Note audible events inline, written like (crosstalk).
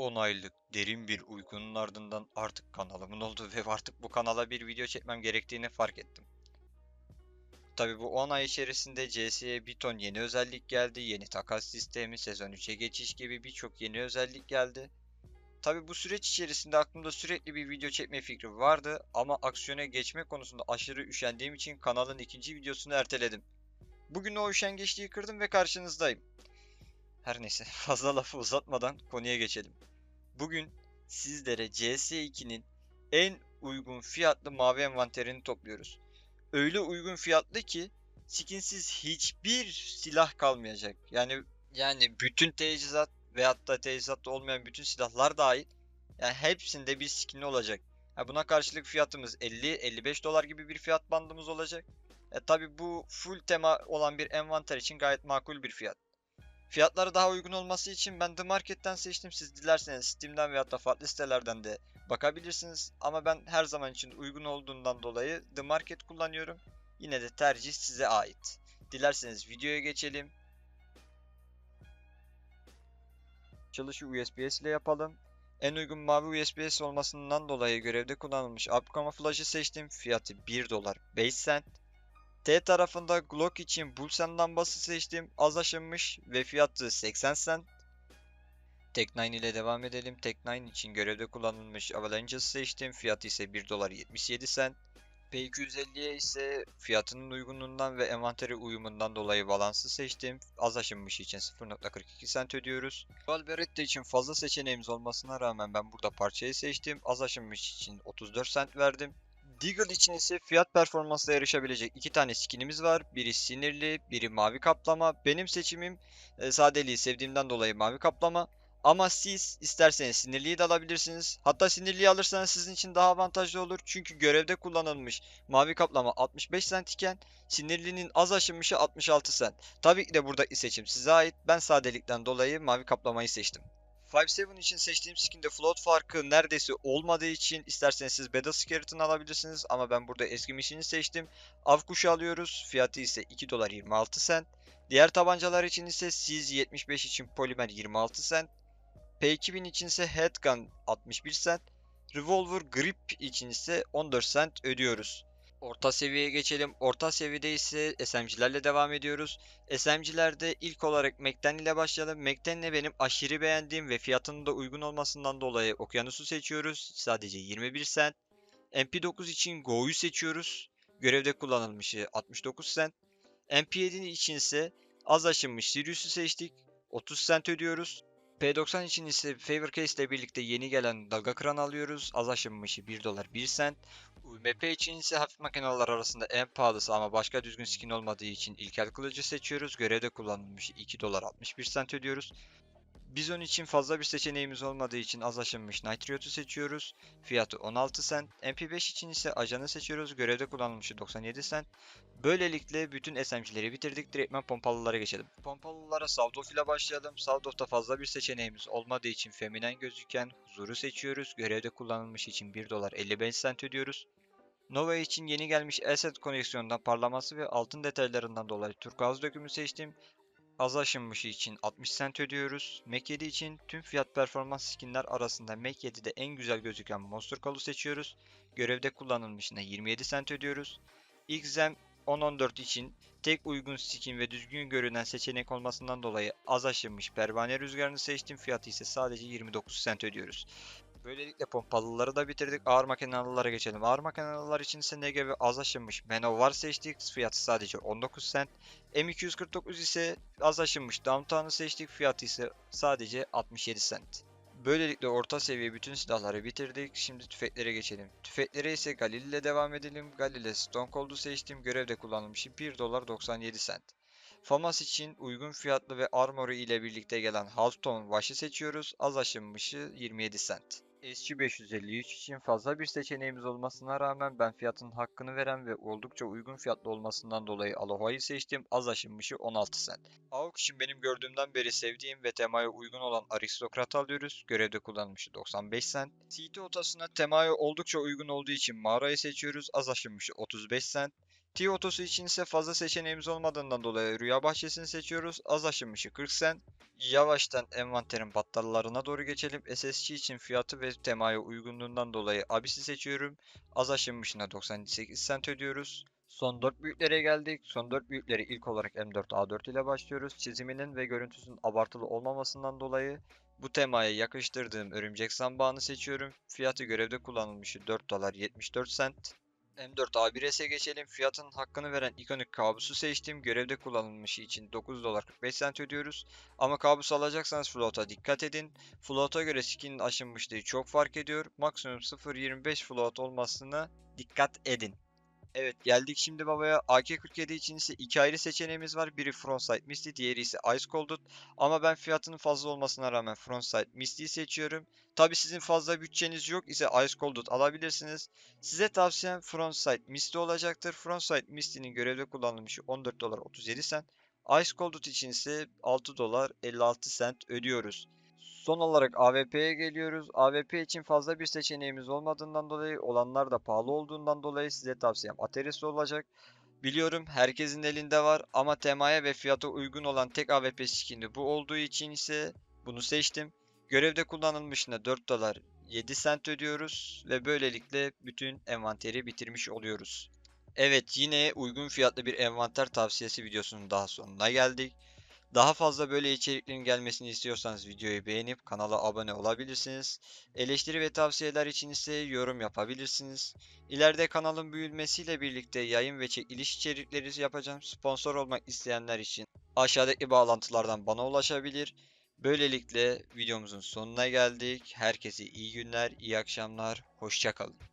10 aylık derin bir uykunun ardından artık kanalımın oldu (laughs) ve artık bu kanala bir video çekmem gerektiğini fark ettim. Tabi bu 10 ay içerisinde CS'ye bir ton yeni özellik geldi, yeni takas sistemi, sezon 3'e geçiş gibi birçok yeni özellik geldi. Tabi bu süreç içerisinde aklımda sürekli bir video çekme fikri vardı ama aksiyona geçme konusunda aşırı üşendiğim için kanalın ikinci videosunu erteledim. Bugün o üşengeçliği kırdım ve karşınızdayım. Her neyse (laughs) fazla lafı uzatmadan konuya geçelim. Bugün sizlere CS2'nin en uygun fiyatlı mavi envanterini topluyoruz. Öyle uygun fiyatlı ki skinsiz hiçbir silah kalmayacak. Yani yani bütün teçhizat veyahut da teçhizatta olmayan bütün silahlar dahil yani hepsinde bir skinli olacak. Ha buna karşılık fiyatımız 50-55 dolar gibi bir fiyat bandımız olacak. E tabi bu full tema olan bir envanter için gayet makul bir fiyat. Fiyatları daha uygun olması için ben The Market'ten seçtim. Siz dilerseniz Steam'den veyahut da farklı sitelerden de bakabilirsiniz. Ama ben her zaman için uygun olduğundan dolayı The Market kullanıyorum. Yine de tercih size ait. Dilerseniz videoya geçelim. Çalışı USBS ile yapalım. En uygun mavi USBS olmasından dolayı görevde kullanılmış Up Camouflage'ı seçtim. Fiyatı 1 dolar 5 cent. T tarafında Glock için Bulsen lambası seçtim. Az aşınmış ve fiyatı 80 cent. Tech9 ile devam edelim. Tech9 için görevde kullanılmış Avalanche'ı seçtim. Fiyatı ise 1 dolar 77 cent. P250'ye ise fiyatının uygunluğundan ve envanteri uyumundan dolayı balansı seçtim. Az aşınmış için 0.42 cent ödüyoruz. Dual Beretta için fazla seçeneğimiz olmasına rağmen ben burada parçayı seçtim. Az aşınmış için 34 cent verdim. Deagle için ise fiyat performansla yarışabilecek iki tane skinimiz var. Biri sinirli, biri mavi kaplama. Benim seçimim e, sadeliği sevdiğimden dolayı mavi kaplama. Ama siz isterseniz sinirliyi de alabilirsiniz. Hatta sinirliyi alırsanız sizin için daha avantajlı olur. Çünkü görevde kullanılmış mavi kaplama 65 cent iken sinirlinin az aşınmışı 66 cent. Tabii ki de burada seçim size ait. Ben sadelikten dolayı mavi kaplamayı seçtim. 5.7 için seçtiğim skinde float farkı neredeyse olmadığı için isterseniz siz Battle Skeleton alabilirsiniz ama ben burada eskimişini seçtim. Av kuşu alıyoruz. Fiyatı ise 2 dolar 26 cent. Diğer tabancalar için ise Siz 75 için polimer 26 cent. P2000 için ise Headgun 61 cent. Revolver Grip için ise 14 cent ödüyoruz. Orta seviyeye geçelim. Orta seviyede ise SMG'lerle devam ediyoruz. SMG'lerde ilk olarak Mac'ten ile başlayalım. Mac'ten benim aşırı beğendiğim ve fiyatının da uygun olmasından dolayı Okyanus'u seçiyoruz. Sadece 21 cent. MP9 için Go'yu seçiyoruz. Görevde kullanılmışı 69 cent. MP7 için ise az aşınmış Sirius'u seçtik. 30 cent ödüyoruz. P90 için ise Favor Case ile birlikte yeni gelen dalga kıran alıyoruz. Az aşınmışı 1 dolar 1 cent. UMP için ise hafif makineler arasında en pahalısı ama başka düzgün skin olmadığı için ilkel kılıcı seçiyoruz. Görevde kullanılmış 2 dolar 61 cent ödüyoruz. Bizon için fazla bir seçeneğimiz olmadığı için az aşınmış Nitriot'u seçiyoruz. Fiyatı 16 cent. MP5 için ise ajanı seçiyoruz. Görevde kullanılmışı 97 cent. Böylelikle bütün SMG'leri bitirdik. Direktmen pompalılara geçelim. Pompalılara Savdof ile başlayalım. Savdof'ta fazla bir seçeneğimiz olmadığı için feminen gözüken huzuru seçiyoruz. Görevde kullanılmış için 1 dolar 55 cent ödüyoruz. Nova için yeni gelmiş Asset koneksiyonundan parlaması ve altın detaylarından dolayı turkuaz dökümü seçtim. Az aşınmışı için 60 cent ödüyoruz. Mac 7 için tüm fiyat performans skinler arasında Mac 7'de en güzel gözüken Monster Call'u seçiyoruz. Görevde kullanılmışına 27 cent ödüyoruz. XM 10-14 için tek uygun skin ve düzgün görünen seçenek olmasından dolayı az aşınmış pervane rüzgarını seçtim. Fiyatı ise sadece 29 cent ödüyoruz. Böylelikle pompalıları da bitirdik. Ağır makinalılara geçelim. Ağır makinalılar için ise Negev az aşınmış Manowar seçtik. Fiyatı sadece 19 cent. M249 ise az aşınmış Downtown'u seçtik. Fiyatı ise sadece 67 cent. Böylelikle orta seviye bütün silahları bitirdik. Şimdi tüfeklere geçelim. Tüfeklere ise Galil ile devam edelim. Galil'e Stone Cold'u seçtim. Görevde kullanılmış 1 dolar 97 cent. FAMAS için uygun fiyatlı ve armoru ile birlikte gelen Halfton Wash'ı seçiyoruz. Az aşınmışı 27 cent. SG553 için fazla bir seçeneğimiz olmasına rağmen ben fiyatın hakkını veren ve oldukça uygun fiyatlı olmasından dolayı Aloha'yı seçtim. Az aşınmışı 16 cent. AUK için benim gördüğümden beri sevdiğim ve temaya uygun olan Aristokrat alıyoruz. Görevde kullanılmışı 95 cent. CT otasına temaya oldukça uygun olduğu için Mağara'yı seçiyoruz. Az aşınmışı 35 cent. T otosu için ise fazla seçeneğimiz olmadığından dolayı rüya bahçesini seçiyoruz. Az aşınmışı 40 cent. Yavaştan envanterin battallarına doğru geçelim. SSC için fiyatı ve temaya uygunluğundan dolayı Abyss'i seçiyorum. Az aşınmışına 98 cent ödüyoruz. Son 4 büyüklere geldik. Son 4 büyükleri ilk olarak M4A4 ile başlıyoruz. Çiziminin ve görüntüsünün abartılı olmamasından dolayı bu temaya yakıştırdığım örümcek sambağını seçiyorum. Fiyatı görevde kullanılmışı 4 dolar 74 cent. M4 A1S'e geçelim. Fiyatın hakkını veren ikonik kabusu seçtim. Görevde kullanılmışı için 9 dolar 45 cent ödüyoruz. Ama kabus alacaksanız float'a dikkat edin. Float'a göre skinin aşınmışlığı çok fark ediyor. Maksimum 0.25 float olmasına dikkat edin. Evet geldik şimdi babaya. AK-47 için ise iki ayrı seçeneğimiz var. Biri Frontsight Misty, diğeri ise Ice Colded. Ama ben fiyatının fazla olmasına rağmen Frontsight Misty'yi seçiyorum. Tabi sizin fazla bütçeniz yok ise Ice Colded alabilirsiniz. Size tavsiyem Frontsight Misty olacaktır. Frontsight Misty'nin görevde kullanılmışı 14 dolar 37 cent. Ice Colded için ise 6 dolar 56 cent ödüyoruz. Son olarak AWP'ye geliyoruz. AWP için fazla bir seçeneğimiz olmadığından dolayı, olanlar da pahalı olduğundan dolayı size tavsiyem Ateris olacak. Biliyorum herkesin elinde var ama temaya ve fiyata uygun olan tek AWP skin'i bu olduğu için ise bunu seçtim. Görevde kullanılmışına 4 dolar 7 cent ödüyoruz ve böylelikle bütün envanteri bitirmiş oluyoruz. Evet yine uygun fiyatlı bir envanter tavsiyesi videosunun daha sonuna geldik. Daha fazla böyle içeriklerin gelmesini istiyorsanız videoyu beğenip kanala abone olabilirsiniz. Eleştiri ve tavsiyeler için ise yorum yapabilirsiniz. İleride kanalın büyümesiyle birlikte yayın ve çekiliş içerikleri yapacağım. Sponsor olmak isteyenler için aşağıdaki bağlantılardan bana ulaşabilir. Böylelikle videomuzun sonuna geldik. Herkese iyi günler, iyi akşamlar, hoşçakalın.